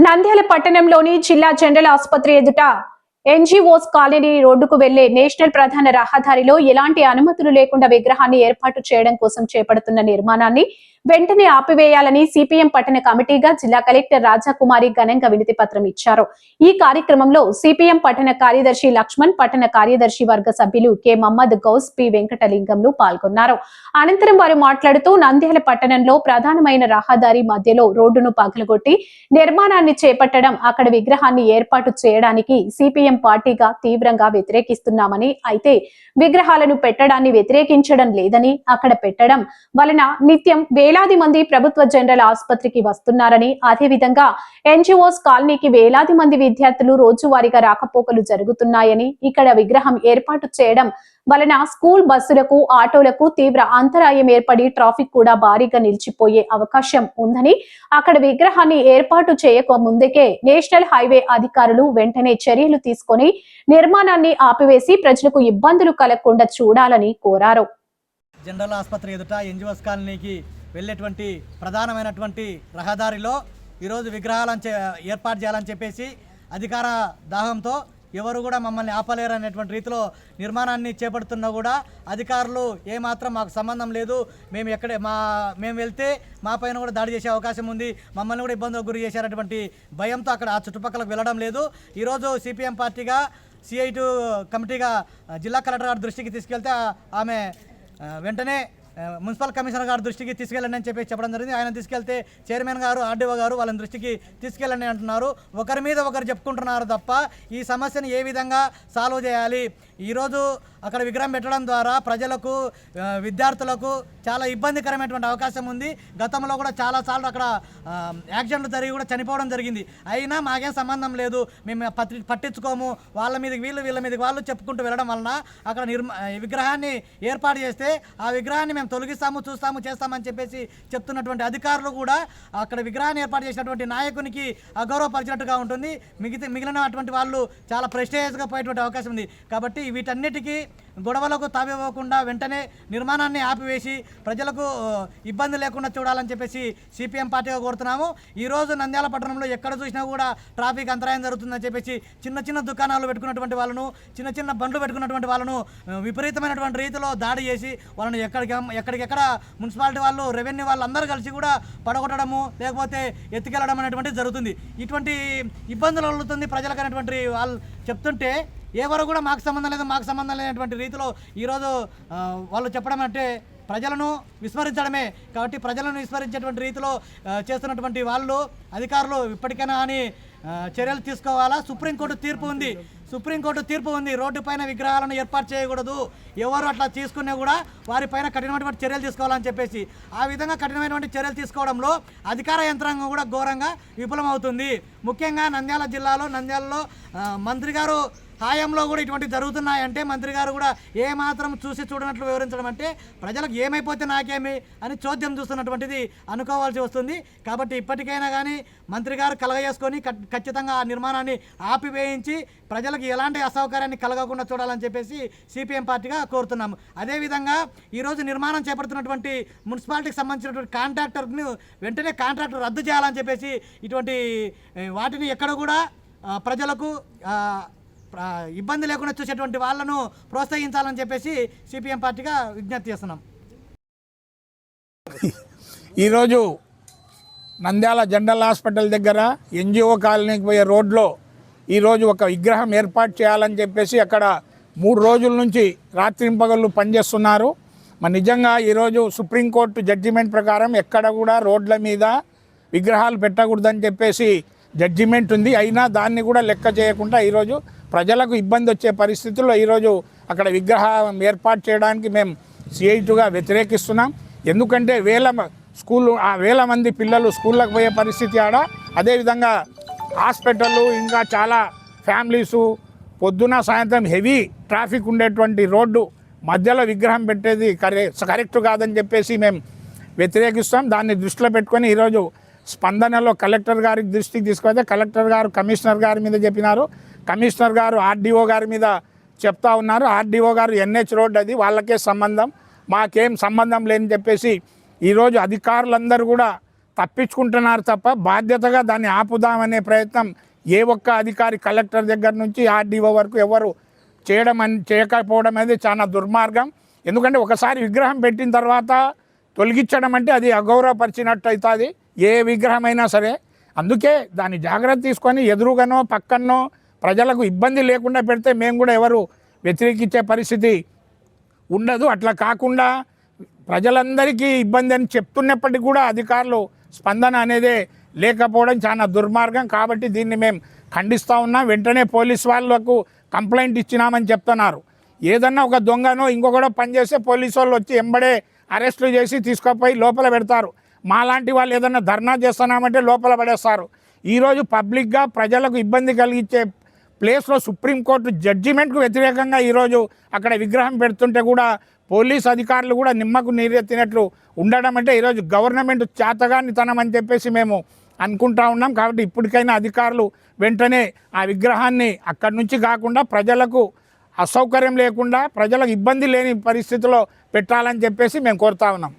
నంద్యాల పట్టణంలోని జిల్లా జనరల్ ఆసుపత్రి ఎదుట ఎన్జీఓస్ కాలనీ రోడ్డుకు వెళ్ళే నేషనల్ ప్రధాన రహదారిలో ఎలాంటి అనుమతులు లేకుండా విగ్రహాన్ని ఏర్పాటు చేయడం కోసం చేపడుతున్న నిర్మాణాన్ని వెంటనే ఆపివేయాలని సిపిఎం పట్టణ కమిటీగా జిల్లా కలెక్టర్ రాజాకుమారి ఘనంగా వినతి పత్రం ఇచ్చారు. ఈ కార్యక్రమంలో సిపిఎం పట్టణ కార్యదర్శి లక్ష్మణ్ పట్టణ కార్యదర్శి వర్గ సభ్యులు కె. మహమ్మద్ గౌస్ పి. వెంకటలింగంలు పాల్గొన్నారు. అనంతరం వారు మాట్లాడుతూ నంద్యాల పట్టణంలో ప్రధానమైన రహదారి మధ్యలో రోడ్డును పగలగొట్టి నిర్మాణాన్ని చేపట్టడం అక్కడ విగ్రహాన్ని ఏర్పాటు చేయడానికి సిపిఎం పార్టీగా తీవ్రంగా వ్యతిరేకిస్తున్నామని అయితే విగ్రహాలను పెట్టడాన్ని వ్యతిరేకించడం లేదని అక్కడ పెట్టడం వలన నిత్యం వేలాది మంది ప్రభుత్వ జనరల్ ఆసుపత్రికి వస్తున్నారని అదేవిధంగా ఎన్జిఓస్ కాలనీకి వేలాది మంది విద్యార్థులు రోజువారీగా రాకపోకలు జరుగుతున్నాయని ఇక్కడ విగ్రహం ఏర్పాటు చేయడం వలన స్కూల్ బస్సులకు ఆటోలకు తీవ్ర అంతరాయం ఏర్పడి ట్రాఫిక్ కూడా భారీగా నిలిచిపోయే అవకాశం ఉందని అక్కడ విగ్రహాన్ని ఏర్పాటు చేయక ముందుకే నేషనల్ హైవే అధికారులు వెంటనే చర్యలు తీసుకొని నిర్మాణాన్ని ఆపివేసి ప్రజలకు ఇబ్బందులు కలగకుండా చూడాలని కోరారు. జనరల్ ఆసుపత్రి ఎదుట ఎన్జిఓస్ కాలనీకి వెళ్ళేటువంటి ప్రధానమైనటువంటి రహదారిలో ఈరోజు విగ్రహాలను ఏర్పాటు చేయాలని చెప్పేసి అధికార దాహంతో ఎవరు కూడా మమ్మల్ని ఆపలేరు అనేటువంటి రీతిలో నిర్మాణాన్ని చేపడుతున్నా కూడా అధికారులు ఏమాత్రం మాకు సంబంధం లేదు. మేము ఎక్కడ మా మేము వెళ్తే మా పైన కూడా దాడి చేసే అవకాశం ఉంది. మమ్మల్ని కూడా ఇబ్బందులకు గురి చేశారటువంటి భయంతో అక్కడ ఆ చుట్టుపక్కలకు వెళ్ళడం లేదు. ఈరోజు సిపిఎం పార్టీగా సిఐటు కమిటీగా జిల్లా కలెక్టర్ గారి దృష్టికి తీసుకెళ్తే ఆమె వెంటనే మున్సిపల్ కమిషనర్ గారు దృష్టికి తీసుకెళ్ళండి అని చెప్పి చెప్పడం జరిగింది. ఆయన తీసుకెళ్తే చైర్మన్ గారు ఆర్డీఓ గారు వాళ్ళని దృష్టికి తీసుకెళ్ళండి అంటున్నారు. ఒకరి మీద ఒకరు చెప్పుకుంటున్నారు తప్ప ఈ సమస్యను ఏ విధంగా సాల్వ్ చేయాలి? ఈరోజు అక్కడ విగ్రహం పెట్టడం ద్వారా ప్రజలకు విద్యార్థులకు చాలా ఇబ్బందికరమైనటువంటి అవకాశం ఉంది. గతంలో కూడా చాలాసార్లు అక్కడ యాక్సిడెంట్లు జరిగి కూడా చనిపోవడం జరిగింది. అయినా మాకేం సంబంధం లేదు. మేము పట్టి పట్టించుకోము. వాళ్ళ మీదకి వీళ్ళు వీళ్ళ మీద వాళ్ళు చెప్పుకుంటూ వెళ్ళడం వలన అక్కడ నిర్మా విగ్రహాన్ని ఏర్పాటు చేస్తే ఆ విగ్రహాన్ని మేము తొలగిస్తాము చూస్తాము చేస్తామని చెప్పేసి చెప్తున్నటువంటి అధికారులు కూడా అక్కడ విగ్రహాన్ని ఏర్పాటు చేసినటువంటి నాయకునికి అగౌరవపరిచినట్టుగా ఉంటుంది. మిగతా మిగిలినటువంటి వాళ్ళు చాలా ప్రెస్టేజ్గా పోయేటువంటి అవకాశం ఉంది. కాబట్టి వీటన్నిటికీ గొడవలకు తావివ్వకుండా వెంటనే నిర్మాణాన్ని ఆపివేసి ప్రజలకు ఇబ్బంది లేకుండా చూడాలని చెప్పేసి సిపిఎం పార్టీగా కోరుతున్నాము. ఈరోజు నంద్యాల పట్టణంలో ఎక్కడ చూసినా కూడా ట్రాఫిక్ అంతరాయం జరుగుతుందని చెప్పేసి చిన్న చిన్న దుకాణాలు పెట్టుకున్నటువంటి వాళ్ళను చిన్న చిన్న బండ్లు పెట్టుకున్నటువంటి వాళ్ళను విపరీతమైనటువంటి రీతిలో దాడి చేసి వాళ్ళని ఎక్కడికి ఎక్కడికెక్కడ మున్సిపాలిటీ వాళ్ళు రెవెన్యూ వాళ్ళు అందరూ కలిసి కూడా పడగొట్టడము లేకపోతే ఎత్తుకెళ్ళడం అనేటువంటిది జరుగుతుంది. ఇటువంటి ఇబ్బందులు కలుగుతుంది ప్రజలకు అనేటువంటి వాళ్ళు చెప్తుంటే ఎవరు కూడా మాకు సంబంధం లేదు మాకు సంబంధం లేనటువంటి రీతిలో ఈరోజు వాళ్ళు చెప్పడం అంటే ప్రజలను విస్మరించడమే. కాబట్టి ప్రజలను విస్మరించేటువంటి రీతిలో చేస్తున్నటువంటి వాళ్ళు అధికారులు ఇప్పటికైనా అని చర్యలు తీసుకోవాలా? సుప్రీంకోర్టు తీర్పు ఉంది. సుప్రీంకోర్టు తీర్పు ఉంది. రోడ్డు పైన విగ్రహాలను ఏర్పాటు చేయకూడదు. ఎవరు అట్లా తీసుకున్నా కూడా వారిపైన కఠినమైనటువంటి చర్యలు తీసుకోవాలని చెప్పేసి. ఆ విధంగా కఠినమైనటువంటి చర్యలు తీసుకోవడంలో అధికార యంత్రాంగం కూడా ఘోరంగా విఫలమవుతుంది. ముఖ్యంగా నంద్యాల జిల్లాలో నంద్యాలలో మంత్రి గారు హాయంలో కూడా ఇటువంటి జరుగుతున్నాయంటే మంత్రి గారు కూడా ఏమాత్రం చూసి చూడనట్లు వివరించడం అంటే ప్రజలకు ఏమైపోతే నాకేమి అని చోద్యం చూస్తున్నటువంటిది అనుకోవాల్సి వస్తుంది. కాబట్టి ఇప్పటికైనా కానీ మంత్రి గారు కలగజేసుకొని ఖచ్చితంగా ఆ నిర్మాణాన్ని ఆపివేయించి ప్రజలకు ఎలాంటి అసౌకర్యాన్ని కలగకుండా చూడాలని చెప్పేసి సిపిఎం పార్టీగా కోరుతున్నాము. అదేవిధంగా ఈరోజు నిర్మాణం చేపడుతున్నటువంటి మున్సిపాలిటీకి సంబంధించినటువంటి కాంట్రాక్టర్ను వెంటనే కాంట్రాక్టర్ రద్దు చేయాలని చెప్పేసి ఇటువంటి వాటిని ఎక్కడ కూడా ప్రజలకు ఇబ్బంది లేకుండా చూసేటువంటి వాళ్ళను ప్రోత్సహించాలని చెప్పేసి సిపిఎం పార్టీగా విజ్ఞప్తి చేస్తున్నాం. ఈరోజు నంద్యాల జనరల్ హాస్పిటల్ దగ్గర ఎన్జిఓ కాలనీకి పోయే రోడ్లో ఈరోజు ఒక విగ్రహం ఏర్పాటు చేయాలని చెప్పేసి అక్కడ మూడు రోజుల నుంచి రాత్రింపగళ్ళు పనిచేస్తున్నారు. మరి నిజంగా ఈరోజు సుప్రీంకోర్టు జడ్జిమెంట్ ప్రకారం ఎక్కడ కూడా రోడ్ల మీద విగ్రహాలు పెట్టకూడదని చెప్పేసి జడ్జిమెంట్ ఉంది. అయినా దాన్ని కూడా లెక్క చేయకుండా ఈరోజు ప్రజలకు ఇబ్బంది వచ్చే పరిస్థితుల్లో ఈరోజు అక్కడ విగ్రహం ఏర్పాటు చేయడానికి మేము సిఐటుగా వ్యతిరేకిస్తున్నాం. ఎందుకంటే వేల స్కూల్ ఆ వేల మంది పిల్లలు స్కూళ్ళకు పోయే పరిస్థితి ఆడ. అదేవిధంగా హాస్పిటళ్ళు ఇంకా చాలా ఫ్యామిలీసు పొద్దున సాయంత్రం హెవీ ట్రాఫిక్ ఉండేటువంటి రోడ్డు మధ్యలో విగ్రహం పెట్టేది కరె కరెక్ట్ కాదని చెప్పేసి మేము వ్యతిరేకిస్తాం. దాన్ని దృష్టిలో పెట్టుకొని ఈరోజు స్పందనలో కలెక్టర్ గారి దృష్టికి తీసుకొస్తే కలెక్టర్ గారు కమిషనర్ గారి మీద చెప్పినారు. కమిషనర్ గారు ఆర్డీఓ గారి మీద చెప్తా ఉన్నారు. ఆర్డీఓ గారు ఎన్హెచ్ రోడ్ అది వాళ్ళకే సంబంధం. మాకేం సంబంధం లేని చెప్పేసి ఈరోజు అధికారులందరూ కూడా తప్పించుకుంటున్నారు తప్ప బాధ్యతగా దాన్ని ఆపుదామనే ప్రయత్నం ఏ ఒక్క అధికారి కలెక్టర్ దగ్గర నుంచి ఆర్డీఓ వరకు ఎవరు చేయడం అని చేయకపోవడం అనేది చాలా దుర్మార్గం. ఎందుకంటే ఒకసారి విగ్రహం పెట్టిన తర్వాత తొలగించడం అంటే అది అగౌరవపరిచినట్టు అవుతుంది ఏ విగ్రహం అయినా సరే. అందుకే దాన్ని జాగ్రత్త తీసుకొని ఎదురుగానో పక్కనో ప్రజలకు ఇబ్బంది లేకుండా పెడితే మేము కూడా ఎవరు వ్యతిరేకించే పరిస్థితి ఉండదు. అట్లా కాకుండా ప్రజలందరికీ ఇబ్బంది అని చెప్తున్నప్పటికీ కూడా అధికారులు స్పందన అనేదే లేకపోవడం చాలా దుర్మార్గం. కాబట్టి దీన్ని మేము ఖండిస్తూ ఉన్నాం. వెంటనే పోలీస్ వాళ్ళకు కంప్లైంట్ ఇచ్చినామని చెప్తున్నారు. ఏదన్నా ఒక దొంగనో ఇంకొకడో పనిచేస్తే పోలీసు వాళ్ళు వచ్చి ఎంబడే అరెస్టులు చేసి తీసుకుపోయి లోపల పెడతారు. మాలాంటి వాళ్ళు ఏదన్నా ధర్నా చేస్తున్నామంటే లోపల పడేస్తారు. ఈరోజు పబ్లిక్గా ప్రజలకు ఇబ్బంది కలిగించే ప్లేస్లో సుప్రీంకోర్టు జడ్జిమెంట్కు వ్యతిరేకంగా ఈరోజు అక్కడ విగ్రహం పెడుతుంటే కూడా పోలీస్ అధికారులు కూడా నిమ్మకు నీరెత్తినట్లు ఉండడం అంటే ఈరోజు గవర్నమెంట్ చేతగానితనం అని చెప్పేసి మేము అనుకుంటా ఉన్నాం. కాబట్టి ఇప్పటికైనా అధికారులు వెంటనే ఆ విగ్రహాన్ని అక్కడి నుంచి కాకుండా ప్రజలకు అసౌకర్యం లేకుండా ప్రజలకు ఇబ్బంది లేని పరిస్థితిలో పెట్టాలని చెప్పేసి మేము కోరుతా ఉన్నాం.